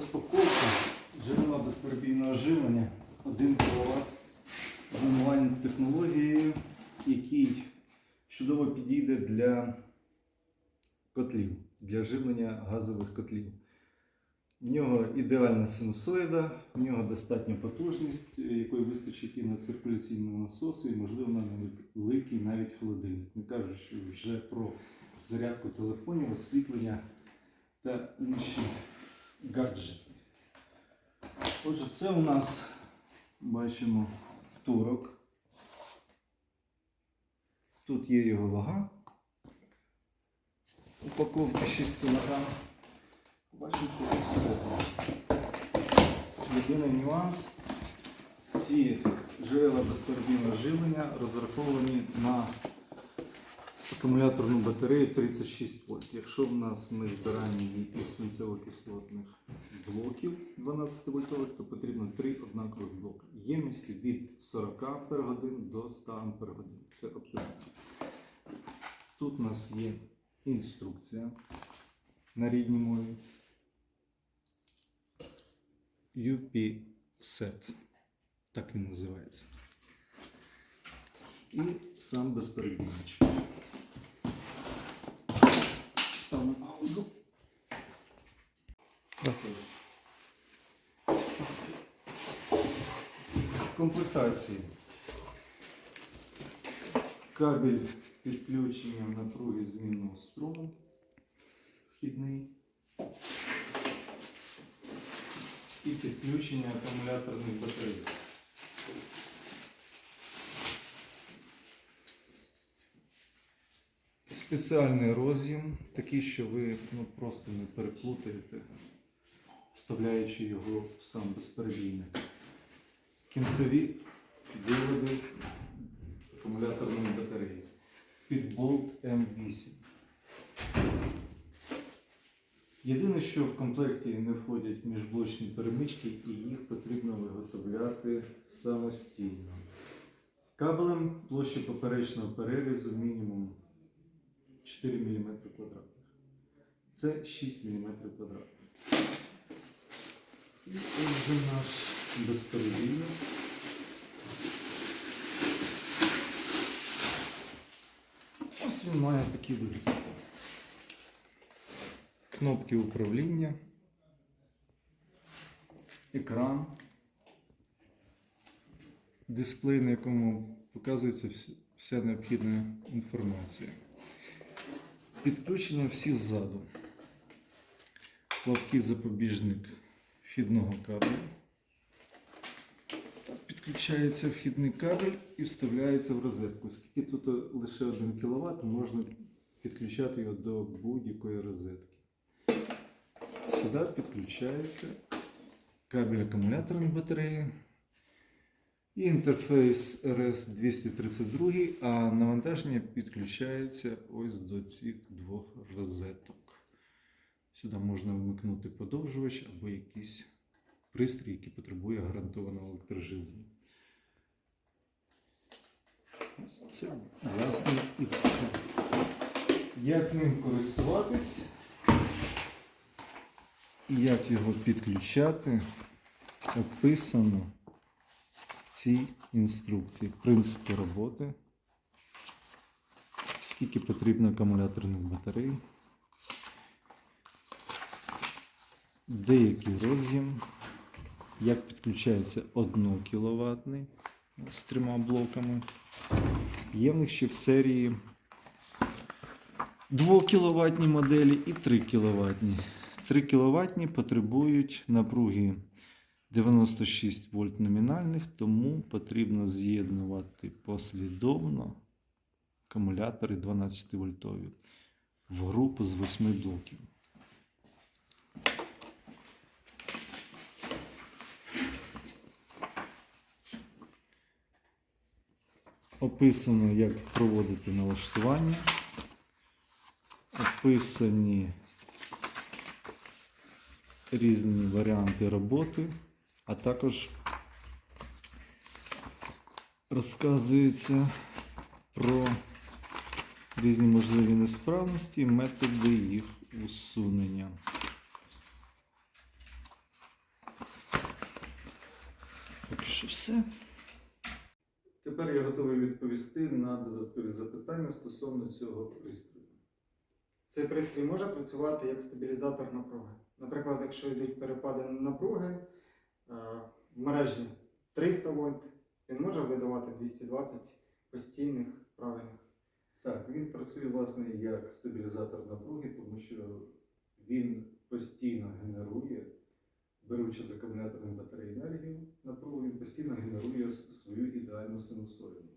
Розпаковка джерела безперебійного живлення 1 кВт з онлайн технологією, який чудово підійде для котлів, для живлення газових котлів. В нього ідеальна синусоїда, в нього достатня потужність, якої вистачить і на циркуляційні насоси, і, можливо, на невеликий навіть холодильник. Не кажучи вже про зарядку телефонів, освітлення та інші гаджети. Отже, це у нас бачимо турок. Тут є його вага. Упаковка 6 кг. Бачимо, що тут всередині. Єдиний нюанс. Ці джерела безперебійного живлення розраховані на акумуляторну батарею 36 вольт. Якщо в нас ми збираємо її із свинцево-кислотних блоків 12 вольтових, то потрібно 3 однакових блоки. Ємністю від 40 Ах до 100 Ах. Це оптимально. Тут у нас є інструкція на рідній мові. UP-SET. Так він називається. І сам безперебійничок. Став на паузу. Комплектації. Кабель підключення напруги змінного струму. Вхідний. І підключення акумуляторних батарей. Спеціальний роз'єм, такий, що ви ну, просто не переплутаєте, вставляючи його в сам безперебійник. Кінцеві виводи акумуляторної батареї. Під болт М8. Єдине, що в комплекті не входять міжблочні перемички, і їх потрібно виготовляти самостійно. Кабелем площа поперечного перерізу мінімум 4 мм квадратних. Це 6 мм квадратних. І отже наш безперебійник. Ось він має такий вигляд. Кнопки управління, екран, дисплей, на якому показується вся необхідна інформація. Підключення всі ззаду. Плавкий запобіжник вхідного кабелю. Підключається вхідний кабель і вставляється в розетку. Оскільки тут е, лише 1 кВт, можна підключати його до будь-якої розетки. Сюди підключається кабель акумуляторної батареї і інтерфейс RS232, а навантаження підключається ось до цих двох розеток. Сюди можна вмикнути подовжувач або якийсь пристрій, який потребує гарантованого електроживлення. Це, власне, і все. Як ним користуватись? І як його підключати, описано цій інструкції. Принципи роботи, скільки потрібно акумуляторних батарей, деякий роз'єм, як підключається 1 кВт з трьома блоками. Є в них ще в серії 2 кВт моделі і 3 кВт. 3 кВт потребують напруги 96 вольт номінальних, тому потрібно з'єднувати послідовно акумулятори 12 вольтові в групу з 8 блоків. Описано, як проводити налаштування. Описані різні варіанти роботи, а також розказується про різні можливі несправності і методи їх усунення. Поки що все. Тепер я готовий відповісти на додаткові запитання стосовно цього пристрою. Цей пристрій може працювати як стабілізатор напруги. Наприклад, якщо йдуть перепади напруги в мережі 300 вольт, він може видавати 220 постійних правильних. Так, він працює власне як стабілізатор напруги, тому що він постійно генерує, беручи з акумуляторної батареї енергію, напругу, він постійно генерує свою ідеальну синусоїду.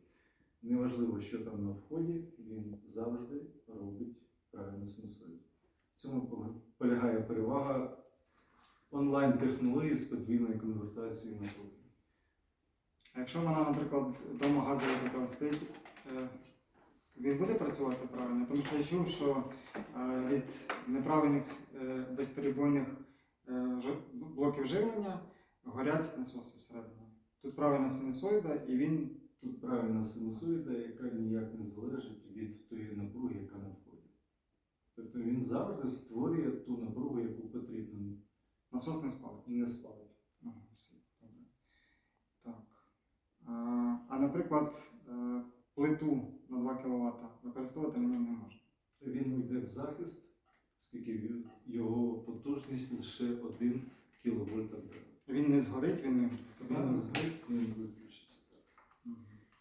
Неважливо, що там на вході, він завжди онлайн-технології з подвійною конвертацією напруги. А якщо в мене, наприклад, вдома газовий котел стоїть, е, він буде працювати правильно? Тому що я чув, що е, від неправильних е, безперебойних блоків живлення горять насоси всередині. Тут правильна синусоїда, і він Тут правильна синусоїда, яка ніяк не залежить від тої напруги, яка на вході. Тобто він завжди створює ту напругу, яку потрібно, насос не спалить. не спалить. Ага, все, добре. Так. А, наприклад, е, плиту на 2 кВт використовувати на ньому не можна. Він йде в захист, оскільки його потужність лише 1 кВт. Він не згорить, він не це Він не згорить, він виключиться. Так.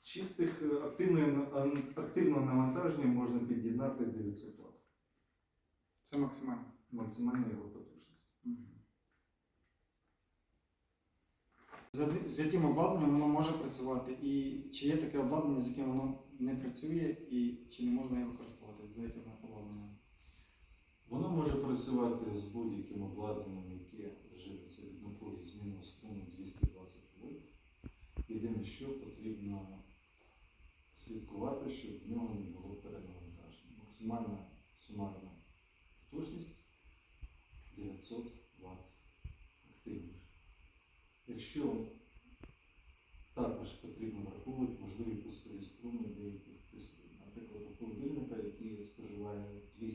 Чистих е, активного навантаження можна під'єднати 900 Вт. Це максимально. Максимальна його потужність. З, з яким обладнанням воно може працювати, і чи є таке обладнання, з яким воно не працює, і чи не можна його використовувати з деяким обладнанням? Воно може працювати з будь-яким обладнанням, яке живиться від напруги змінного струму 220 вольт. Єдине, що потрібно слідкувати, щоб в нього не було перенавантаження. Максимальна сумарна потужність 900 Вт активних. Якщо також потрібно враховувати можливі пускові струми деяких пристроїв. Наприклад, у холодильника, який споживає 200-300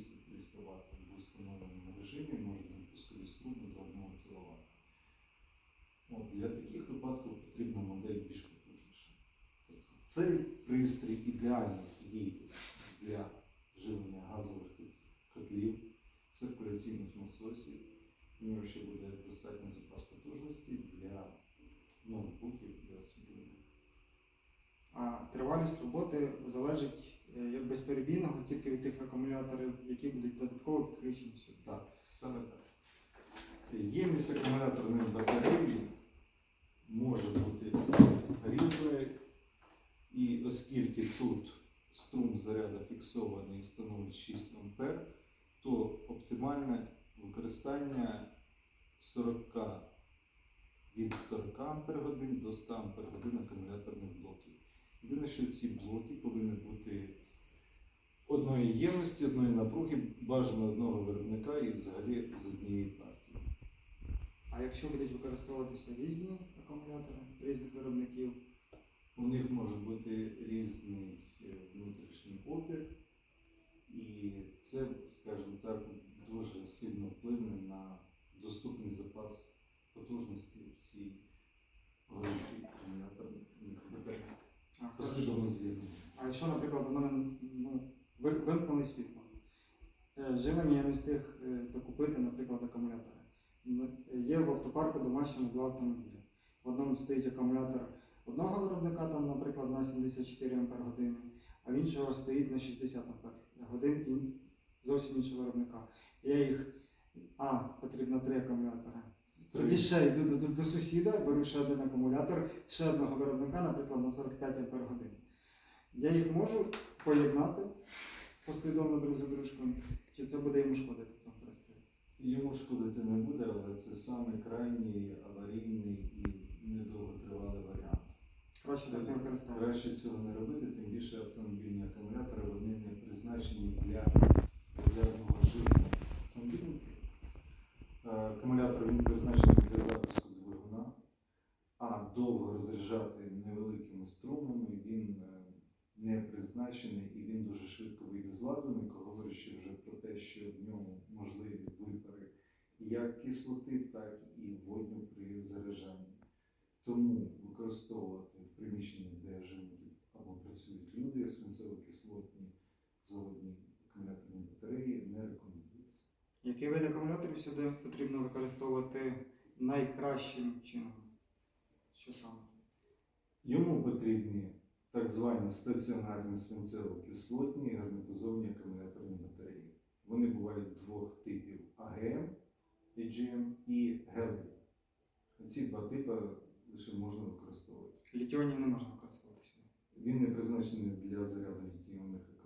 Вт в установленому режимі, може бути пускові струми до 1 кВт. От, для таких випадків потрібна модель більш потужніша. Тобто цей пристрій ідеально підійде для живлення газових котлів, циркуляційних насосів. Нього ще буде достатній запас потужності для ноутбуків, для освітлення. А тривалість роботи залежить е, як безперебійного тільки від тих акумуляторів, які будуть додатково підключені сюди. Так, саме так. Ємність акумуляторної батареї може бути різною, і оскільки тут струм заряду фіксований і становить 6 А, то оптимальне використання 40 від 40 Ах до 100 Ах акумуляторних блоків. Єдине, що ці блоки повинні бути одної ємності, одної напруги, бажано одного виробника і взагалі з однієї партії. А якщо будуть використовуватися різні акумулятори різних виробників, У них може бути різний е, внутрішній опір, і це, скажімо так, дуже сильно вплине на доступний запас потужності в цій акумуляторних батарей. а, Послідовно з'єднання. А якщо, наприклад, у мене ну, ви- вимкнули світло, е, живлення я не встиг е, докупити, наприклад, акумулятори. М, Є в автопарку домашньому два автомобілі. В одному стоїть акумулятор одного виробника, там, наприклад, на 74 Ах, а в іншого стоїть на 60 Ах і зовсім іншого виробника. Я їх, а, потрібно три акумулятори. Тоді ще йду до, до, до сусіда, беру ще один акумулятор, ще одного виробника, наприклад, на 45 Ах. Я їх можу поєднати послідовно друг за дружкою, чи це буде йому шкодити цьому пристрою? Йому шкодити не буде, але це саме крайній аварійний і недовготривалий варіант. Краще так не використовувати. Краще цього не робити, тим більше автомобільні акумулятори вони не призначені для живлення автомобільників. Е, Акумулятор він призначений для запуску двигуна, а довго розряджати невеликими струмами він е, не призначений і він дуже швидко вийде з ладу, говорячи вже про те, що в ньому можливі випари як кислоти, так і водню при заряджанні. Тому використовувати в приміщенні, де живуть або працюють люди, свинцево-кислотні заводні акумуляторні батареї не рекомендується. Який вид акумуляторів сюди потрібно використовувати найкращим чином? Що саме? Йому потрібні так звані стаціонарні свинцево-кислотні герметизовані акумуляторні батареї. Вони бувають двох типів АГМ, AGM і Гелій. Ці два типи лише можна використовувати. Літіоні не можна використовувати сюди. Він не призначений для заряду літіонних